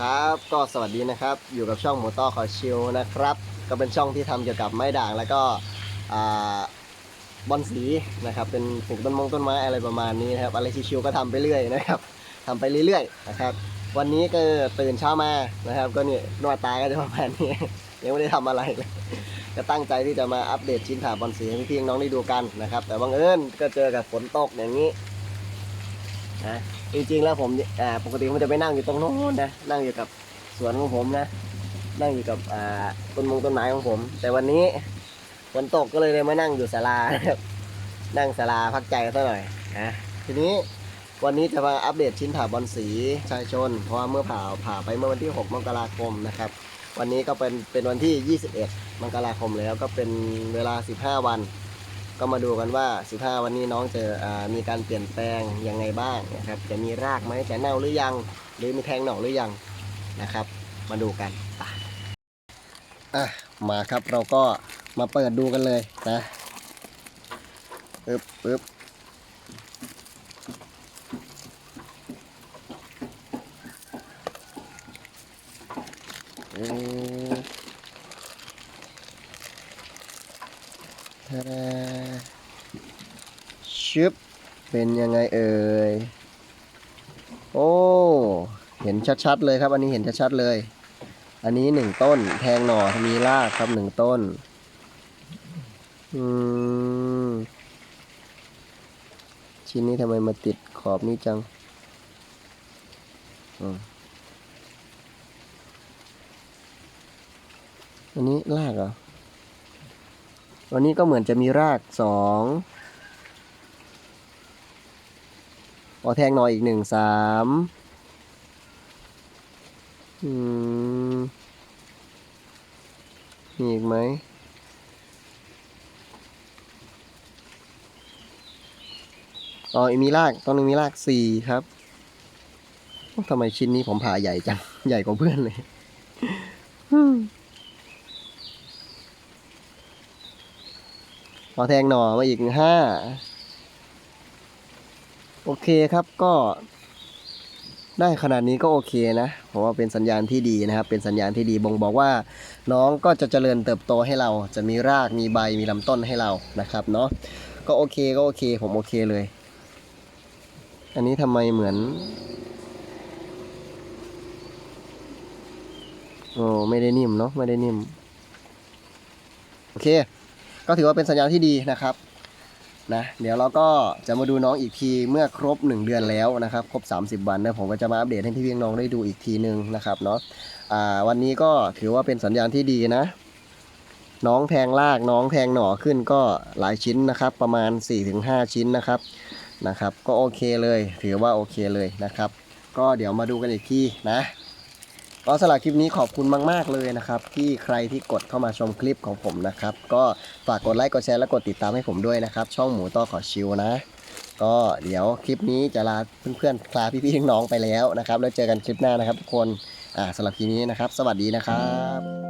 ครับ ก็สวัสดีนะครับ อยู่กับช่องหมูต้อขอชิวนะครับ ก็เป็นช่องที่ทำเกี่ยวกับไม้ด่างแล้วก็บอนสีนะครับ เป็นปลูกต้นมงต้นไม้อะไรประมาณนี้นะครับ อะไรชิวๆก็ทำไปเรื่อยนะครับทำไปเรื่อยๆนะครับ วันนี้ก็ตื่นเช้ามานะครับ ก็เนี่ยนวดตาก็จะประมาณนี้ ยังไม่ได้ทำอะไรเลยก็ตั้งใจที่จะมาอัปเดตชิ้นถ่าบอลสีให้พี่ๆน้องได้ดูกันนะครับ แต่บังเอิญก็เจอกับฝนตกอย่างนี้ นะจริงๆแล้วผมอ่าปกติผมจะไปนั่งอยู่ตรงโน้นนะนั่งอยู่กับสวนของผมนะ นั่งอยู่กับอ่าต้นมงต้นไม้ของผม แต่วันนี้ฝนตกก็เลยเลยมานั่งอยู่ศาลานะครับนั่งศาลาพักใจซะหน่อยนะทีนี้วันนี้จะมาอัปเดตชิ้นถาบอลสีชายชน เพราะว่าเมื่อผ่าผ่าไปเมื่อวันที่ 6 มกราคมนะครับ วันนี้ก็เป็นเป็นวันที่ 21 มกราคมแล้วก็เป็นเวลา 15 วัน ก็มาดูกันว่า 15 วันนี้น้องจะอ่ามีการเปลี่ยนแปลงยังไงบ้างนะครับ จะมีรากไหมจะเน่าหรือยัง หรือมีแทงหน่อหรือยังนะครับ มาดูกันไปอะมาครับเราก็มาเปิดดูกันเลยนะปึ๊บปึ๊บอืมทาดา ชึบ เป็นยังไงเอ่ย โอ้ เห็นชัดๆเลยครับ อันนี้เห็นชัดๆเลย อันนี้หนึ่งต้น แทงหน่อมีรากครับหนึ่งต้น อืม ชิ้นนี้ทำไมมาติดขอบนี้จัง อืมอันนี้รากเหรอ วันนี้ก็เหมือนจะมีรากสอง พอแทงหน่อยอีกหนึ่งสามอืมมีอีกไหมอ๋อมีรากตอนนึงมีรากสี่ครับทำไมชิ้นนี้ผมผ่าใหญ่จัง ใหญ่กว่าเพื่อนเลยพอแทงหน่อมาอีกห้า โอเคครับก็ได้ขนาดนี้ก็โอเคนะผมว่าเป็นสัญญาณที่ดีนะครับ เป็นสัญญาณที่ดีบ่งบอกว่า น้องก็จะเจริญเติบโตให้เรา จะมีรากมีใบมีลำต้นให้เรานะครับเนาะก็โอเคก็โอเค ผมโอเคเลย อันนี้ทำไมเหมือนโอ้ไม่ได้นิ่มเนาะไม่ได้นิ่ม โอเค ก็ถือว่าเป็นสัญญาณที่ดีนะครับ นะเดี๋ยวเราก็จะมาดูน้องอีกทีเมื่อครบ 1 เดือนแล้วนะครับครบ 30 วันนะผมก็จะมาอัปเดตให้พี่เพี่น้องได้ดูอีกทีหนึ่งนะครับเนาะวันนี้ก็ถือว่าเป็นสัญญาณที่ดีนะ น้องแทงรากน้องแทงหน่อขึ้นก็หลายชิ้นนะครับ ประมาณ 4-5 ชิ้นนะครับนะครับ ก็โอเคเลย ถือว่าโอเคเลยนะครับ ก็เดี๋ยวมาดูกันอีกทีนะ ก็สำหรับคลิปนี้ขอบคุณมาก ๆ เลยนะครับ ที่ใครที่กดเข้ามาชมคลิปของผมนะครับ ก็ฝากกดไลค์กดแชร์และกดติดตามให้ผมด้วยนะครับ ช่องหมูต้อขอชิวนะ ก็เดี๋ยวคลิปนี้จะลาเพื่อนๆลาพี่ๆน้องๆไปแล้วนะครับ แล้วเจอกันคลิปหน้านะครับทุกคนอ่าสำหรับคลิปนี้นะครับ สวัสดีนะครับ